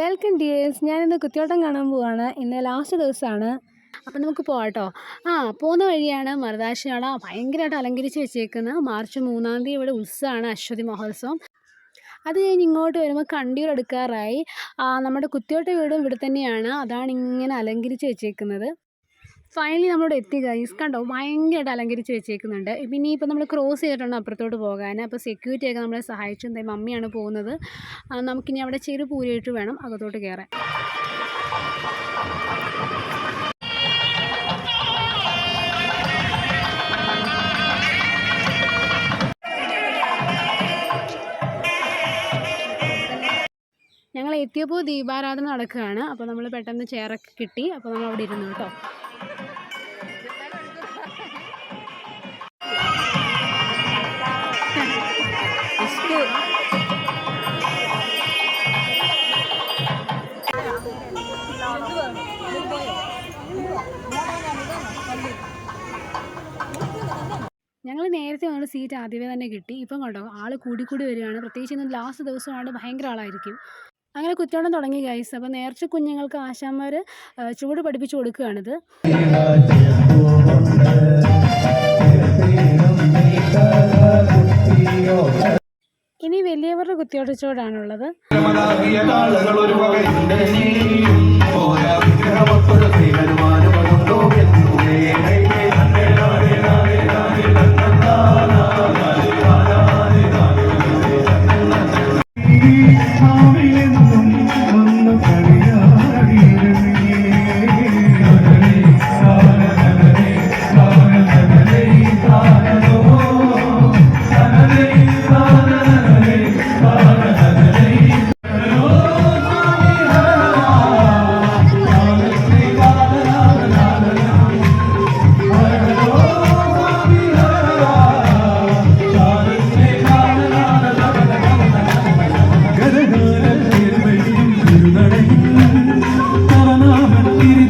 Welcome dears. ഞാനിന്ന് കുത്തിയോട്ടം കാണാൻ പോവാണ്. ഇന്ന് ലാസ്റ്റ് ദിവസമാണ് അപ്പം നമുക്ക് പോകാട്ടോ ആ പോകുന്ന വഴിയാണ് മറുതാശിയാട ഭയങ്കരമായിട്ട് അലങ്കരിച്ച് വെച്ചേക്കുന്നത്. മാർച്ച് മൂന്നാം തീയതി ഇവിടെ ഉത്സവമാണ് അശ്വതി മഹോത്സവം. അത് കഴിഞ്ഞ് ഇങ്ങോട്ട് വരുമ്പോൾ കണ്ടിയൂർ എടുക്കാറായി നമ്മുടെ കുത്തിയോട്ട വീടും ഇവിടെ തന്നെയാണ്. അതാണ് ഇങ്ങനെ അലങ്കരിച്ച് വെച്ചേക്കുന്നത്. ഫൈനലി നമ്മളോട് എത്തി ഗൈസ് കണ്ടോ? ഭയങ്കരമായിട്ട് അലങ്കരിച്ച് വെച്ചേക്കുന്നുണ്ട്. പിന്നെ ഇപ്പോൾ നമ്മൾ ക്രോസ് ചെയ്തിട്ടുണ്ട് അപ്പുറത്തോട്ട് പോകാൻ അപ്പോൾ സെക്യൂരിറ്റി ഒക്കെ നമ്മളെ സഹായിച്ചു. എന്താ മമ്മിയാണ് പോകുന്നത്. നമുക്കിനി അവിടെ ചെറു പൂരയിട്ട് വേണം അകത്തോട്ട് കയറാൻ ഞങ്ങൾ എത്തിയപ്പോൾ ദീപാരാധന നടക്കുകയാണ്. അപ്പോൾ നമ്മൾ പെട്ടെന്ന് ചെയറൊക്കെ കിട്ടി. അപ്പോൾ നമ്മൾ അവിടെ ഇരുന്നു കേട്ടോ. ഞങ്ങൾ നേരത്തെ വന്ന സീറ്റ് ആദ്യമേ തന്നെ കിട്ടി. ഇപ്പം കണ്ടോ ആൾ കൂടിക്കൂടി കൂടി വരികയാണ്. പ്രത്യേകിച്ച് ഇന്ന് ലാസ്റ്റ് ദിവസമാണ് ഭയങ്കര ആളായിരിക്കും. അങ്ങനെ കുത്തോണം തുടങ്ങി ഗൈസ് അപ്പം നേർച്ച കുഞ്ഞുങ്ങൾക്ക് ആശാന്മാർ ചൂട് പഠിപ്പിച്ചു കൊടുക്കുകയാണിത്. വലിയവരുടെ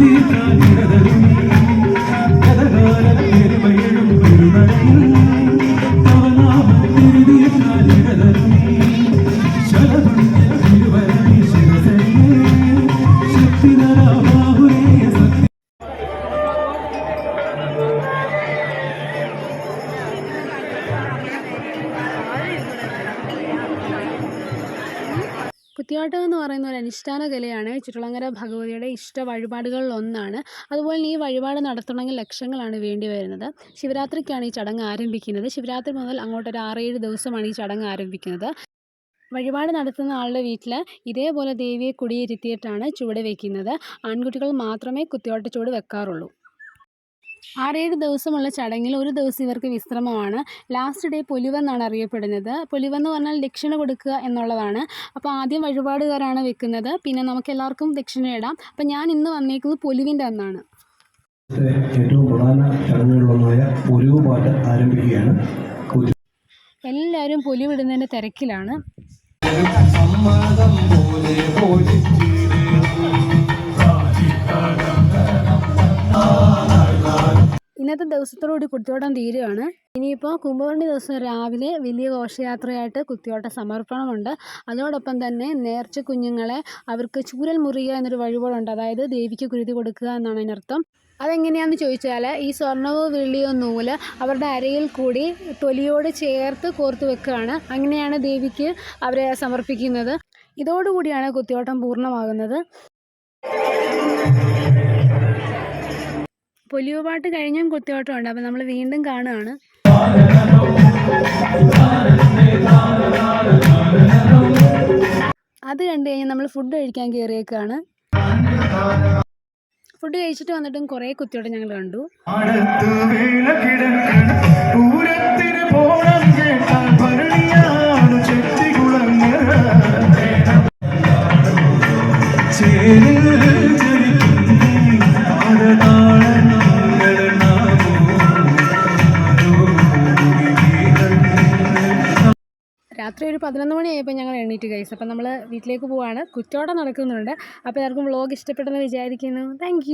दिशा കുത്തിയോട്ടം എന്ന് പറയുന്ന ഒരു അനുഷ്ഠാന കലയാണ് ചുറ്റളങ്ങര ഭഗവതിയുടെ ഇഷ്ട വഴിപാടുകളിൽ ഒന്നാണ് അതുപോലെ ഈ വഴിപാട് നടത്തണമെങ്കിൽ ലക്ഷങ്ങളാണ് വേണ്ടി വരുന്നത്. ശിവരാത്രിക്കാണ് ഈ ചടങ്ങ് ആരംഭിക്കുന്നത്. ശിവരാത്രി മുതൽ അങ്ങോട്ടൊരു ആറേഴ് ദിവസമാണ് ഈ ചടങ്ങ് ആരംഭിക്കുന്നത്. വഴിപാട് നടത്തുന്ന ആളുടെ വീട്ടിൽ ഇതേപോലെ ദേവിയെ കുടിയിരുത്തിയിട്ടാണ് ചുവട് വയ്ക്കുന്നത് ആൺകുട്ടികൾ മാത്രമേ കുത്തിയോട്ട ചുവട് വെക്കാറുള്ളൂ. ആറേഴ് ദിവസമുള്ള ചടങ്ങിൽ ഒരു ദിവസം ഇവർക്ക് വിശ്രമമാണ്. ലാസ്റ്റ് ഡേ പൊലിവെന്നാണ് അറിയപ്പെടുന്നത്. പൊലിവെന്ന് പറഞ്ഞാൽ ദക്ഷിണ കൊടുക്കുക എന്നുള്ളതാണ്. അപ്പോൾ ആദ്യം വഴിപാടുകാരാണ് വെക്കുന്നത്. പിന്നെ നമുക്ക് എല്ലാവർക്കും ദക്ഷിണ ഇടാം. അപ്പം ഞാൻ ഇന്ന് വന്നേക്കുന്നത് പൊലിവിന്റെ അന്നാണ്. ഏറ്റവും പ്രധാന ചടങ്ങുകളിലൊന്നായ ഒരു പാട്ട് ആരംഭിക്കുകയാണ്. എല്ലാവരും പൊലിവിടുന്നതിന്റെ തിരക്കിലാണ്. സമ്മതം പോലെ ഇന്നത്തെ ദിവസത്തോടുകൂടി കുത്തിയോട്ടം തീരുകയാണ്. ഇനിയിപ്പോൾ കുംഭകർണി ദിവസം രാവിലെ വലിയ ഘോഷയാത്രയായിട്ട് കുത്തിയോട്ട സമർപ്പണമുണ്ട്. അതോടൊപ്പം തന്നെ നേർച്ച കുഞ്ഞുങ്ങളെ അവർക്ക് ചൂരൽ മുറിയുക എന്നൊരു വഴിപാടുണ്ട്. അതായത് ദേവിക്ക് കുരുതി കൊടുക്കുക എന്നാണ് അതിനർത്ഥം. അതെങ്ങനെയാണെന്ന് ചോദിച്ചാൽ ഈ സ്വർണവോ വെള്ളിയോ നൂൽ അവരുടെ അരയിൽ കൂടി തൊലിയോട് ചേർത്ത് കോർത്ത് വെക്കുകയാണ്. അങ്ങനെയാണ് ദേവിക്ക് അവരെ സമർപ്പിക്കുന്നത്. ഇതോടുകൂടിയാണ് കുത്തിയോട്ടം പൂർണമാകുന്നത്. പൊലിവുപാട്ട് കഴിഞ്ഞും കുത്തിയോട്ടം ഉണ്ട് അപ്പം നമ്മൾ വീണ്ടും കാണുകയാണ്. അത് കണ്ടു കഴിഞ്ഞാൽ നമ്മൾ ഫുഡ് കഴിക്കാൻ കയറിയേക്കാണ് ഫുഡ് കഴിച്ചിട്ട് വന്നിട്ടും കുറേ കുത്തിയോട്ടം ഞങ്ങൾ കണ്ടു. പൂരത്തിന് പോണം കേട്ടാൽ രാത്രി ഒരു പതിനൊന്ന് മണിയായപ്പോൾ ഞങ്ങൾ എണീറ്റ് കഴിച്ചു അപ്പം നമ്മൾ വീട്ടിലേക്ക് പോവാണ്. കുറ്റോടെ നടക്കുന്നുണ്ട്. അപ്പോൾ എല്ലാവർക്കും വ്ളോഗ് ഇഷ്ടപ്പെട്ടെന്ന് വിചാരിക്കുന്നു. താങ്ക്